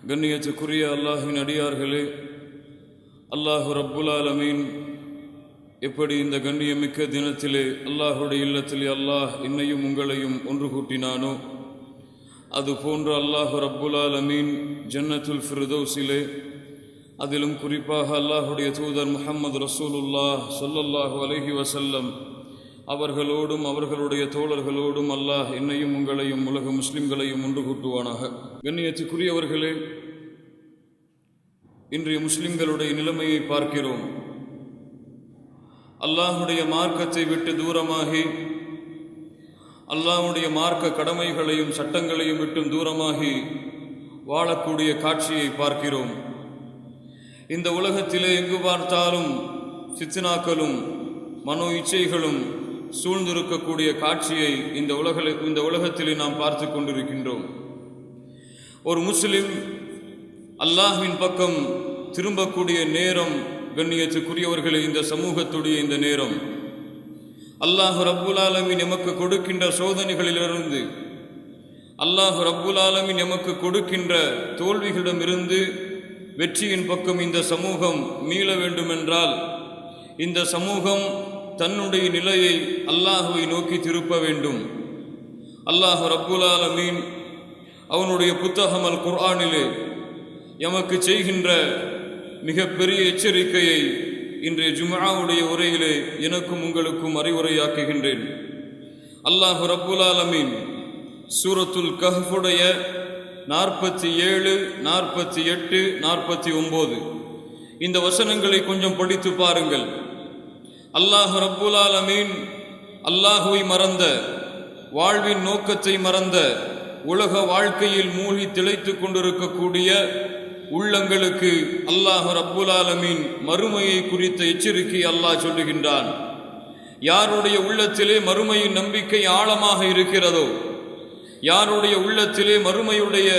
கண்ணியத்துக்குரிய அல்லாஹின் அடியார்களே அல்லாஹு ரப்புல் ஆலமீன் எப்படி இந்த கண்ணியமிக்க தினத்திலே அல்லாஹுடைய இல்லத்திலே அல்லாஹ் என்னையும் உங்களையும் ஒன்று கூட்டினானோ அது போன்று அல்லாஹு ரப்புல் ஆலமீன் ஜன்னத்துல் ஃபிர்தௌஸிலே அதிலும் குறிப்பாக அல்லாஹுடைய தூதர் முஹம்மது ரசூலுல்லாஹ் சொல்லல்லாஹு அலஹி வசல்லம் அவர்களோடும் அவர்களுடைய தோழர்களோடும் அல்லாஹ் என்னையும் உங்களையும் உலக முஸ்லிம்களையும் ஒன்று கூட்டுவானாக. கண்ணியத்துக்குரியவர்களே இன்றைய முஸ்லிம்களுடைய நிலைமையை பார்க்கிறோம். அல்லாஹுடைய மார்க்கத்தை விட்டு தூரமாகி அல்லாஹுடைய மார்க்க கடமைகளையும் சட்டங்களையும் விட்டும் தூரமாகி வாழக்கூடிய காட்சியை பார்க்கிறோம். இந்த உலகத்திலே எங்கு பார்த்தாலும் சித்தினாக்களும் மனோ இச்சைகளும் சூழ்ந்திருக்கக்கூடிய காட்சியை இந்த உலக இந்த உலகத்திலே நாம் பார்த்து கொண்டிருக்கின்றோம். ஒரு முஸ்லிம் அல்லாஹின் பக்கம் திரும்பக்கூடிய நேரம் கண்ணியத்துக்குரியவர்களே இந்த சமூகத்துடைய இந்த நேரம். அல்லாஹு ரப்புல் ஆலமின் எமக்கு கொடுக்கின்ற சோதனைகளிலிருந்து அல்லாஹு ரப்புல் ஆலமின் எமக்கு கொடுக்கின்ற தோல்விகளிடமிருந்து வெற்றியின் பக்கம் இந்த சமூகம் மீள வேண்டுமென்றால் இந்த சமூகம் தன்னுடைய நிலையை அல்லாஹுவை நோக்கி திருப்ப வேண்டும். அல்லாஹ் ரப்புல் ஆலமீன் அவனுடைய புத்தகம் அல் குர்ஆனிலே எமக்கு செய்கின்ற மிகப்பெரிய எச்சரிக்கையை இன்றைய ஜுமாவுடைய உரையிலே எனக்கும் உங்களுக்கும் அறிவுரையாக்குகின்றேன். அல்லாஹு ரப்புல் ஆலமீன் சூரத்துல் கஹ்ஃபுடைய நாற்பத்தி ஏழு நாற்பத்தி எட்டு நாற்பத்தி ஒம்பது இந்த வசனங்களை கொஞ்சம் படித்து பாருங்கள். அல்லாஹ் ரப்புல் ஆலமீன் அல்லாஹுவை மறந்த வாழ்வின் நோக்கத்தை மறந்த உலக வாழ்க்கையில் மூழ்கி திளைத்து கொண்டிருக்கக்கூடிய உள்ளங்களுக்கு அல்லாஹ் ரப்புல் ஆலமீன் மறுமையை குறித்த எச்சரிக்கை அல்லாஹ் சொல்லுகின்றான். யாருடைய உள்ளத்திலே மறுமையின் நம்பிக்கை ஆழமாக இருக்கிறதோ யாருடைய உள்ளத்திலே மறுமையுடைய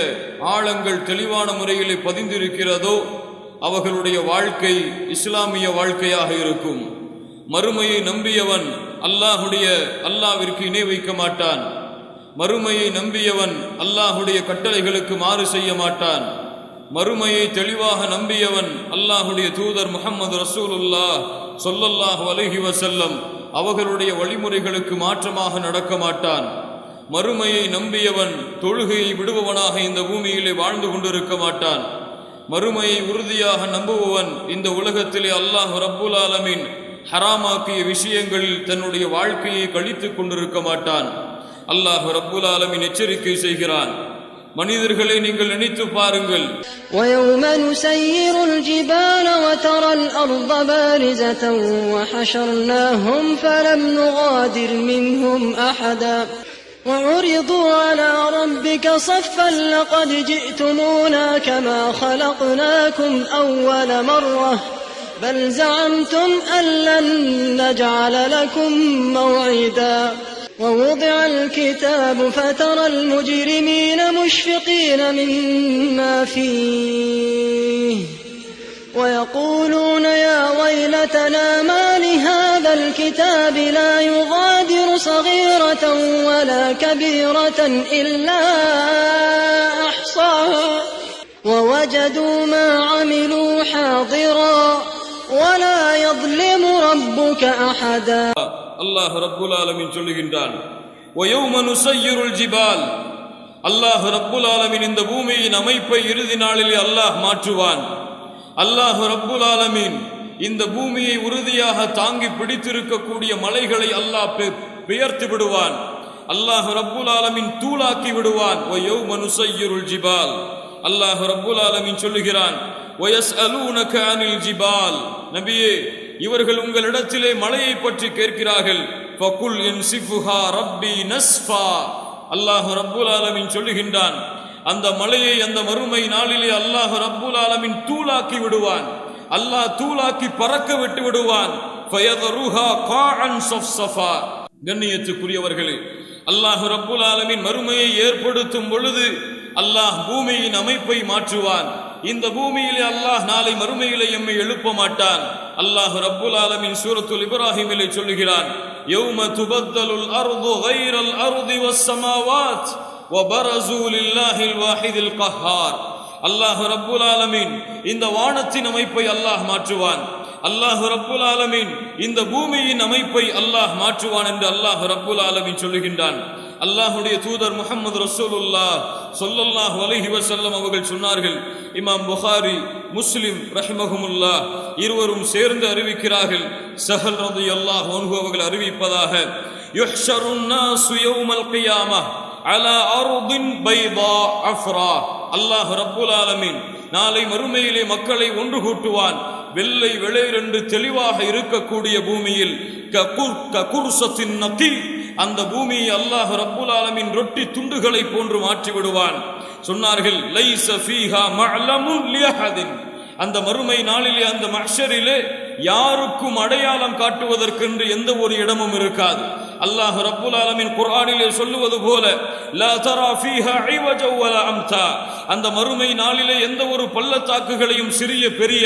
ஆழங்கள் தெளிவான முறையிலே பதிந்திருக்கிறதோ அவர்களுடைய வாழ்க்கை இஸ்லாமிய வாழ்க்கையாக இருக்கும். மறுமையை நம்பியவன் அல்லாஹுடைய அல்லாவிற்கு இணை வைக்க மாட்டான். மறுமையை நம்பியவன் அல்லாஹுடைய கட்டளைகளுக்கு மாறு செய்ய மாட்டான். மறுமையை தெளிவாக நம்பியவன் அல்லாஹுடைய தூதர் முகமது ரசூலுல்லா சொல்லல்லாஹு அலஹி வசல்லம் அவர்களுடைய வழிமுறைகளுக்கு மாற்றமாக நடக்க மாட்டான். மறுமையை நம்பியவன் தொழுகையை விடுபவனாக இந்த பூமியிலே வாழ்ந்து கொண்டிருக்க மாட்டான். மறுமையை உறுதியாக நம்புபவன் இந்த உலகத்திலே அல்லாஹ் ரப்புல் ஆலமின் ஹராமாக்கிய விஷயங்களில் தன்னுடைய வாழ்க்கையை கழித்துக் கொண்டிருக்க மாட்டான் அல்லாஹ் ரப்புல் ஆலமின் எச்சரிக்கை செய்கிறான் மனிதர்களை நீங்கள் நினைத்து பாருங்கள் ويوم نسير الجبال وترى الأرض بارزة وحشرناهم فلم نغادر منهم أحدا وعرضوا على ربك صفا لقد جئتمونا كما خلقناكم أول مرة بل زعمتم أن لن نجعل لكم موعدا. ووضع الكتاب فترى المجرمين مشفقين مما فيه. ويقولون يا ويلتنا ما لهذا الكتاب لا يغادر صغيرة ولا كبيرة إلا أحصاها. ووجدوا ما عملوا حاضرا. ولا يظلم ربك أحدا அல்லாஹ் ரப்புல் ஆலமின் சொல்லுகின்றான் وَيَوْمَ نُسَيِّرُ الْجِبَالَ அல்லாஹ் ரப்புல் ஆலமின் இந்த பூமியின் அமைப்பை இறுதி நாளிலே அல்லாஹ் மாற்றுவான் அல்லாஹ் ரப்புல் ஆலமீன் இந்த பூமியை உறுதியாக தாங்கி பிடித்திருக்கக்கூடிய மலைகளை அல்லாஹ் பெ- பெயர்த்து விடுவான் அல்லாஹ் ரப்புல் ஆலமீன் தூளாக்கி விடுவான் وَيَوْمَ نُسَيِّرُ الْجِبَالَ அல்லாஹ் ரப்புல் ஆலமீன் சொல்லுகிறான் ஜிபால் நபியே இவர்கள் உங்களிடத்திலே மலையை பற்றி கேட்கிறார்கள். ஃபகுல் என் சிஃபுஹா ரப்பி நஸ்ஃபா அல்லாஹ் ரப்புல் ஆலமின் சொல்லுகின்றான் அந்த மலையை அந்த மறுமை நாளிலே அல்லாஹ் ரப்புல் ஆலமின் தூளாக்கி விடுவான். அல்லாஹ் தூளாக்கி பறக்க விட்டு விடுவான். கண்ணியத்துக்குரியவர்களே அல்லாஹ் ரப்புல் ஆலமின் மறுமையை ஏற்படுத்தும் பொழுது அல்லாஹ் பூமியின் அமைப்பை மாற்றுவான். இந்த பூமியிலே அல்லாஹ் நாளை மறுமையிலே எம்மை எழுப்ப மாட்டான் அல்லாஹ் ரப்புல் ஆலமின் சூரத்துல் இப்ராஹிமிலே சொல்லுகிறான் யௌம துபத்தலுல் அர்து கைரல் அர்தி வஸ் சமாவாத் وبرزوا لله الواحد القهار அல்லாஹ் ரப்புல் ஆலமீன் இந்த வானத்தின் அமைப்பை அல்லாஹ் மாற்றுவான் அல்லாஹ் ரப்புல் ஆலமீன் இந்த பூமியின் அமைப்பை அல்லாஹ் மாற்றுவான் என்று அல்லாஹ் ரப்புல் ஆலமீன் சொல்லுகின்றான் அல்லாஹுடைய தூதர் முகமது ரசூலுல்லா சொல்லல்லாஹ் அலைஹி வஸல்லம் அவர்கள் சொன்னார்கள் இமாம் புகாரி முஸ்லிம் ரஹிமஹுமுல்லா இருவரும் சேர்ந்து அறிவிக்கிறார்கள். சஹல் அல்லாஹ் அன்ஹு அவர்கள் அறிவிப்பதாக யுஹ்ஷருன் நாசு யௌமல் அலா அர்தின் பைதா அஃப்ரா. அல்லாஹ் ரப்புல் ஆலமீன் நாளை மறுமையிலே மக்களை ஒன்று கூட்டுவான். வெள்ளை வெளேரென்று தெளிவாக இருக்கக்கூடிய பூமியில் ககுர் ககுர்சத்தின் நக்கி அந்த பூமியை அல்லாஹ் ரப்புல் ஆலமின் ரொட்டி துண்டுகளை போன்று மாற்றி விடுவான் சொன்னார்கள் லைஸ ஃபீஹா மஅலமுன் லியஹதின். அந்த மறுமை நாளிலே அந்த மஹ்ஷரிலே யாருக்கும் அடையாளம் காட்டுவதற்கென்று எந்த ஒரு இடமும் இருக்காது. அல்லாஹ் ரப்புல் ஆலமின் குர்ஆனிலே சொல்லுவது போல லா தரா ஃபீஹா ஐவஜ வலா அம்தா. அந்த மறுமை நாளிலே எந்த ஒரு பள்ளத்தாக்குகளையும் சிறிய பெரிய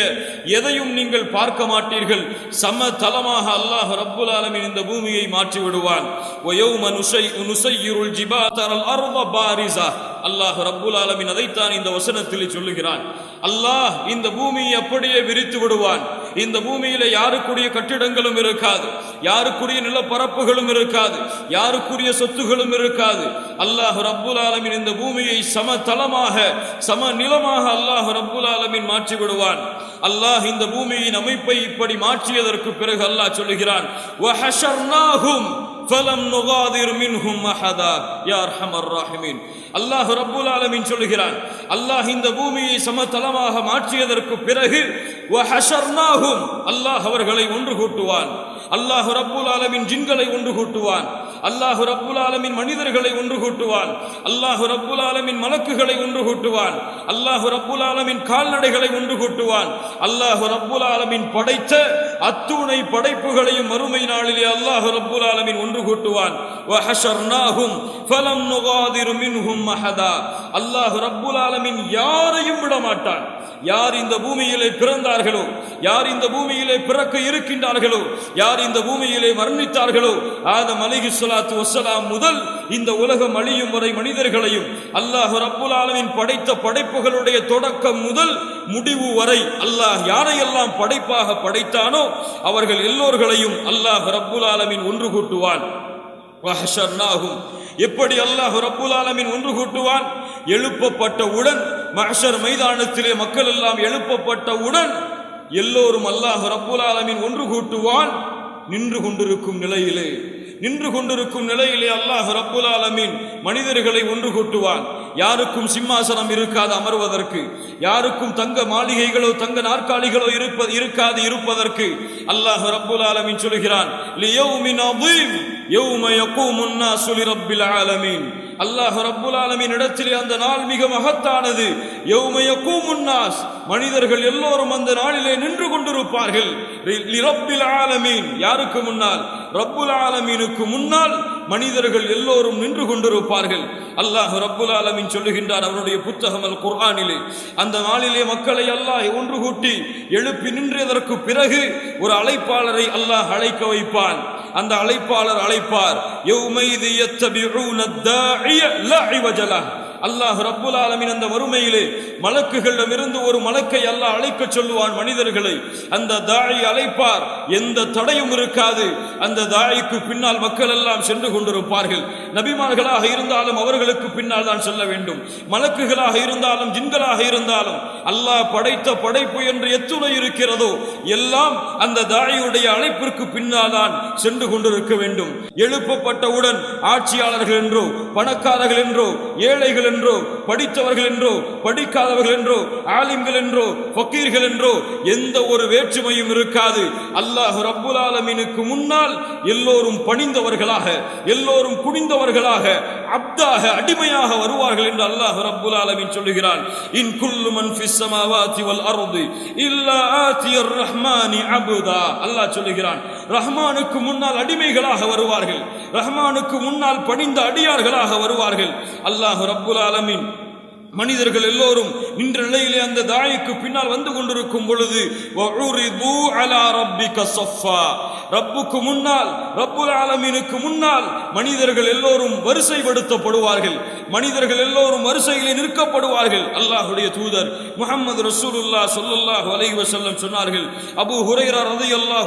எதையும் நீங்கள் பார்க்க மாட்டீர்கள். சம தலமாக அல்லாஹ் ரப்புல் ஆலமின் இந்த பூமியை மாற்றி விடுவான். வயௌம நுசை நுசையிருள் ஜிபா தரல் அர்வ பாரிசா. அல்லாஹ் ரப்புல் ஆலமின் அதைத்தான் இந்த வசனத்தில் சொல்லுகிறான். அல்லாஹ் இந்த பூமியை அப்படியே விரித்து விடுவான். இந்த பூமியில யாருக்குரிய கட்டிடங்களும் இருக்காது. யாருக்குரிய நிலப்பரப்புகளும் இருக்காது. யாருக்குரிய சொத்துகளும் இருக்காது. அல்லாஹ் ரப்புல் ஆலமின் இந்த பூமியை சமதளமாக சம நிலமாக அல்லாஹ் ரப்புல் ஆலமின் மாற்றி விடுவான் அல்லாஹ் இந்த பூமியின் அமைப்பை இப்படி மாற்றியதற்கு பிறகு அல்லாஹ் சொல்லுகிறான் வஹஷர்னாஹும் ஃபலம் நுகாதிர் மின்ஹும் அஹதா. யா அர்ஹமர் ராஹிமீன். அல்லாஹ் ரப்புல் ஆலமீன் சொல்கிறான் அல்லாஹ் இந்த பூமியை சமதளமாக மாற்றியதற்கு பிறகு வஹஷர்னாஹும் அல்லாஹ் அவர்களை ஒன்று கூட்டுவான். அல்லாஹ் ரப்புல் ஆலமீன் ஜின்களை ஒன்று கூட்டுவான். அல்லாஹு ரப்புல் ஆலமின் மனிதர்களை ஒன்று கூட்டுவான். அல்லாஹு ரப்புல் ஆலமின் மலக்குகளை ஒன்று கூட்டுவான். அல்லாஹு ரப்புல் ஆலமின் கால்நடைகளை ஒன்று கூட்டுவான். அல்லாஹு ரப்புல் ஆலமின் படைத்த அத்துணை படைப்புகளையும் மறுமை நாளிலே அல்லாஹு ரப்புல் ஆலமின் ஒன்று கூட்டுவான். வஹஷர்னாஹும் ஃபலம் நுகாதிரு மின்ஹும் மஹதா. அல்லாஹு ரப்புல் ஆலமின் யாரையும் விட மாட்டான் யார் இந்த பூமியிலே பிறந்தார்களோ யார் இந்த பூமியிலே பிறக்க இருக்கின்றார்களோ யார் இந்த பூமியிலே மரணித்தார்களோ ஆதம் அலிஹி சொலாத்து வஸ்ஸலாம் முதல் இந்த உலகம் அழியும் வரை மனிதர்களையும் அல்லாஹ் ரப்புல் படைத்த படைப்புகளுடைய தொடக்கம் முதல் முடிவு வரை அல்லாஹ் யாரையெல்லாம் படைப்பாக படைத்தானோ அவர்கள் எல்லோர்களையும் அல்லாஹ் ரப்புல் ஒன்று கூட்டுவான். எப்படி அல்லாஹ் ரப்புல் ஒன்று கூட்டுவான்? எழுப்பப்பட்டவுடன் மகஷர் மைதானத்திலே மக்கள் எல்லாம் எழுப்பப்பட்டவுடன் எல்லோரும் அல்லாஹ் ரப்புல் ஆலமீன் ஒன்று கூட்டுவான். நின்று கொண்டிருக்கும் நிலையிலே நின்று கொண்டிருக்கும் நிலையிலே அல்லாஹ் ரப்புல் மனிதர்களை ஒன்று கூட்டுவான். யாருக்கும் சிம்மாசனம் இருக்காது அமர்வதற்கு யாருக்கும் தங்க மாளிகைகளோ தங்க நாற்காலிகளோ இருப்ப இருக்காது இருப்பதற்கு அல்லாஹ் ரப்புல் ஆலமின் சொல்கிறான். ஆலமீன். அல்லாஹ் ரப்புல் ஆலமீன் இடத்திலே அந்த நாள் மிக மகத்தானது. யௌம யகூமுன் மனிதர்கள் எல்லோரும் அந்த நாளிலே நின்று கொண்டிருப்பார்கள். ஆலமீன். யாருக்கு முன்னால்? ரப்புல் ஆலமீனுக்கு முன்னால் மனிதர்கள் எல்லோரும் நின்று கொண்டிருப்பார்கள். அல்லாஹ் ரப்புல் ஆலமீன் சொல்லுகின்றார் அவருடைய புத்தகம் அல் குர்ஆனிலே. அந்த நாளிலே மக்களை அல்லாஹ் ஒன்று கூட்டி எழுப்பி நின்றதற்கு பிறகு ஒரு அழைப்பாளரை அல்லாஹ் அழைக்க வைப்பான். அந்த அழைப்பாளர் அழைப்பார். யௌமைதி யத்தபிஊன தாஇய லா இவஜ அல்லாஹ் ரப்புல் ஆலமின் அந்த வறுமையிலே மலக்குகளிடமிருந்து ஒரு மலக்கை அல்லாஹ் அழைக்க சொல்லுவான் மனிதர்களை. அந்த தாயை அழைப்பார். எந்த தடையும் இருக்காது. அந்த தாய்க்கு பின்னால் மக்கள் எல்லாம் சென்று கொண்டிருப்பார்கள். நபிமார்களாக இருந்தாலும் அவர்களுக்கு பின்னால் தான் செல்ல வேண்டும். மலக்குகளாக இருந்தாலும் ஜின்களாக இருந்தாலும் அல்லாஹ் படைத்த படைப்பு என்று எத்துணை இருக்கிறதோ எல்லாம் அந்த தாயுடைய அழைப்பிற்கு பின்னால் தான் சென்று கொண்டிருக்க வேண்டும். எழுப்பப்பட்டவுடன் ஆட்சியாளர்கள் என்றோ பணக்காரர்கள் என்றோ ஏழைகள் என்றோ என்றோ படித்தவர்கள் என்றோ படிக்காதவர்கள் என்றோ ஆலிம்கள் என்றோ ஃபக்கீர்கள் என்றோ எந்த ஒரு வேற்றுமையும் இருக்காது. அல்லாஹ் ரப்புல் ஆலமீனுக்கு முன்னால் எல்லோரும் பணிந்தவர்களாக எல்லோரும் குனிந்தவர்களாக அப்தாக அடிமையாக வருவார்கள் என்று அல்லாஹ் ரப்புல் ஆலமீன் சொல்லுகிறான். இன் குல்லு மன் ஃபிஸ் ஸமாவாதி வல் அர்தி இல்லா ஆதியர் ரஹ்மானி அபுதா. அல்லாஹ் சொல்லுகிறான். ரஹ்மானுக்கு முன்னால் அடிமைகளாக வருவார்கள். ரஹ்மானுக்கு முன்னால் பணிந்த அடியார்களாக வருவார்கள். அல்லாஹ் ரப்புல் ஆலமீன். மனிதர்கள் எல்லோரும் நின்ற நிலையிலே அந்த தாய்க்கு பின்னால் வந்து கொண்டிருக்கும் பொழுது ரப்புக்கு முன்னால் ரப்புல் ஆலமீனுக்கு முன்னால் மனிதர்கள் எல்லோரும் வரிசைப்படுத்தப்படுவார்கள். மனிதர்கள் எல்லோரும் வரிசையிலே நிற்கப்படுவார்கள். அல்லாஹுடைய தூதர் முகமது ரசூலுல்லாஹ் ஸல்லல்லாஹு அலைவசல்லம் சொன்னார்கள் அபு ஹுரைரா ரலியல்லாஹு